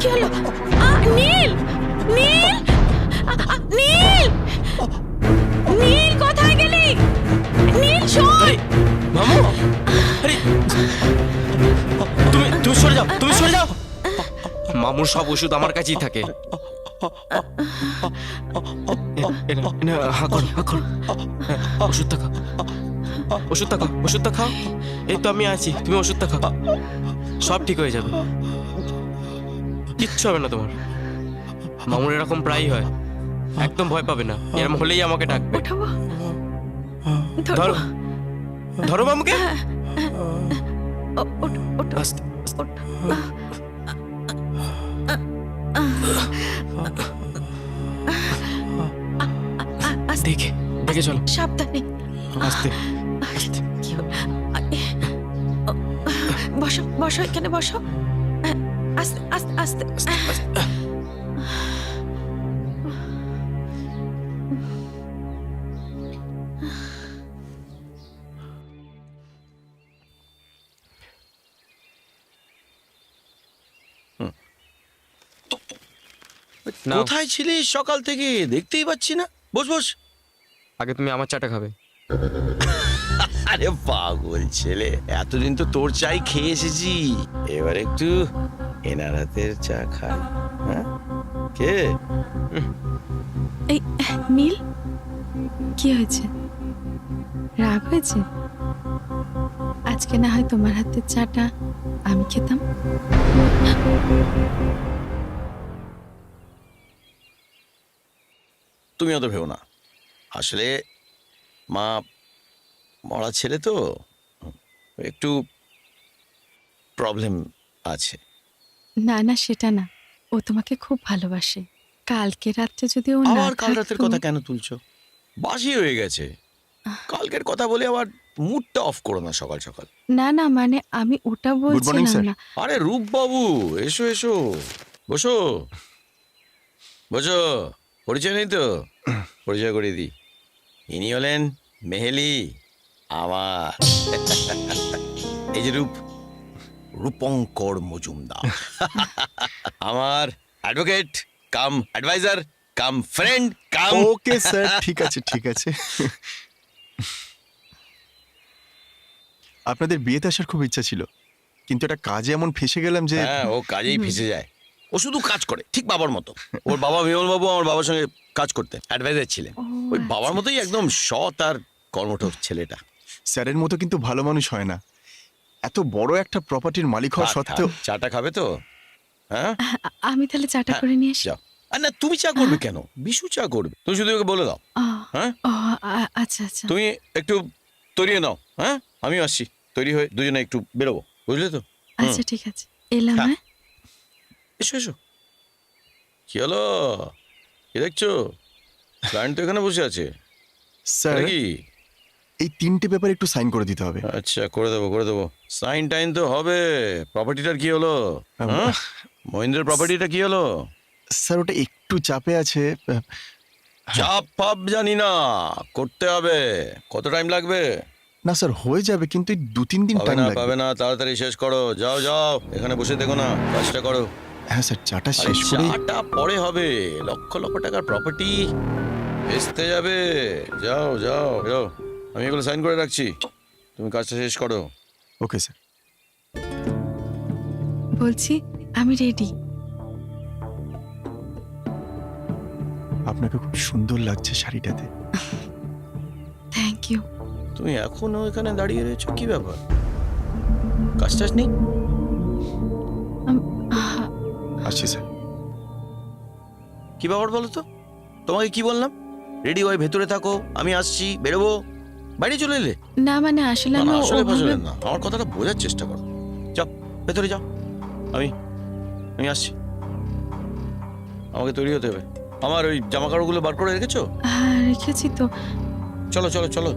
কি হলো নীল! নীল! নীল! নীল কোথায় গেলি? নীল সর মামু! আরে তুমি তুমি সরে যাও তুমি সরে যাও! মামুর সব ওষুধ আমার কাছেই থাকে। ওষুধটা খাও। ওষুধটা খাও এই তো আমি আছি তুমি ওষুধটা খাও। সব ঠিক হয়ে যাবে। কিচ্ছু হবে না তোমার। মামুর এরকম প্রায়ই হয়। একদম ভয় পাবে না। এরকম হলেই আমাকে ডাকবে। ধরো। ধরো মামুকে। ওঠ। আ- দেখে দেখে চলো। সাবধানে। আস্তে বসো বসো এখানে বসো। আস্তে আস্তে আস্তে। নাও। কোথায় ছিলিস সকাল থেকে? দেখতেই পাচ্ছি না। বস বস। আগে তুমি আমার চাটা খাবে। আরে পাগল ছেলে এতদিন তো তোর চাই খেয়ে এসেছি। এবার একটু এনার হাতের চা খাই হ্যাঁ? কে? এই নীল? কি হয়েছে? রাগ হয়েছে? আজকে না হয় তোমার হাতের চাটা আমি খেতাম। তুমি অত ভেবো না। আসলে মা মরা ছেলে তো একটু প্রবলেম আছে। না না সেটা না। ও তোমাকে খুব ভালোবাসে। কালকে রাত্রে যদি ও না আবার কাল রাতের থাকতো- কথা কেন তুলছো? বাসি হয়ে গেছে। কালকের কথা বলে আবার মুডটা অফ করো না সকাল সকাল। না না মানে আমি ওটা morning, বলছিলাম sir. না। আরে রূপ বাবু এসো এসো। বসো। বসো। পরিচয় নেই তো? পরিচয় করিয়ে দিই। ইনি হলেন মেহেলি আমার। এই যে রূপ। রূপঙ্কর মজুমদার। আমার advocate cum adviser cum friend cum okay sir ঠিক আছে ঠিক আছে। আপনাদের বিয়েতে আসার খুব ইচ্ছা ছিল কিন্তু একটা কাজে এমন ফেসে গেলাম যে হ্যাঁ ও কাজেই ফেসে যায়। ও শুধু কাজ করে ঠিক বাবার মতো। ওর বাবা বিমল বাবু আমার বাবার সঙ্গে কাজ করতেন অ্যাডভাইজার ছিলেন। ওই বাবার আচ্ছা, মতোই একদম সৎ আর কর্মঠ ছেলেটা। স্যারের মতো কিন্তু ভালো মানুষ হয় না। এত বড় একটা প্রপার্টির মালিক হওয়া সত্ত্বেও চাটা খাবে তো? হ্যাঁ? আমি তাহলে চাটা হ্যাঁ, করে নিয়ে আসি। আর না তুমি চা করবে কেন? বিশু চা করবে। তুমি শুধু ওকে বলে দাও। হ্যাঁ? আচ্ছা আচ্ছা। তুমি একটু তৈরিয়ে নাও। হ্যাঁ? আমিও আসছি। তৈরি হয়ে দুজনে একটু বেরোবো। বুঝলে তো? আচ্ছা ঠিক আছে। এলাম হ্যাঁ। হ্যাঁ? এসো এসো। কি হলো? কি দেখছ? ক্লায়েন্ট তো এখানে বসে আছে। স্যার? কি? এই তিনটে পেপার একটু সাইন করে দিতে হবে। আচ্ছা করে দেবো করে দেবো। সাইন টাইন তো হবে। প্রপার্টিটার কি হলো? হ্যাঁ? মহিন্দ্রের প্রপার্টিটা কি হলো? স্যার ওটা একটু চাপে আছে। চাপ ফাপ জানি না। করতে হবে। কত টাইম লাগবে? না স্যার হয়ে যাবে কিন্তু দু তিন দিন টাইম লাগবে। পাবে না তাড়াতাড়ি শেষ করো। যাও যাও এখানে বসে দেখো না কাজটা করো। হ্যাঁ স্যার চাটা শেষ করে চাটা পরে হবে। লক্ষ লক্ষ টাকার প্রপার্টি বেচতে যাবে। যাও যাও যাও। আমি এগুলো সাইন করে রাখছি। তুমি কাজটা শেষ করো। ওকে স্যার বলছি আমি রেডি আপনাকে খুব সুন্দর লাগছে শাড়িটাতে। থ্যাংক ইউ তুমি এখনও এখানে দাঁড়িয়ে রয়েছো? কি ব্যাপার? কাজ টাজ নেই? আসছি স্যার কি ব্যাপার বলো তো? তোমাকে কি বললাম? রেডি হয়ে ভেতরে থাকো আমি আসছি বেরোবো। বাইরে চলে এলে? না মানে আসলে না, আমি না, আসলে ওভাবে না। আমার কথাটা বোঝার চেষ্টা করো। যাও ভেতরে যাও। আমি আমি আসছি। আমাকে তৈরি হতে হবে। আমার ওই জামা কাপড়গুলো বার করে রেখেছো? হ্যাঁ রেখেছি তো। চলো চলো চলো।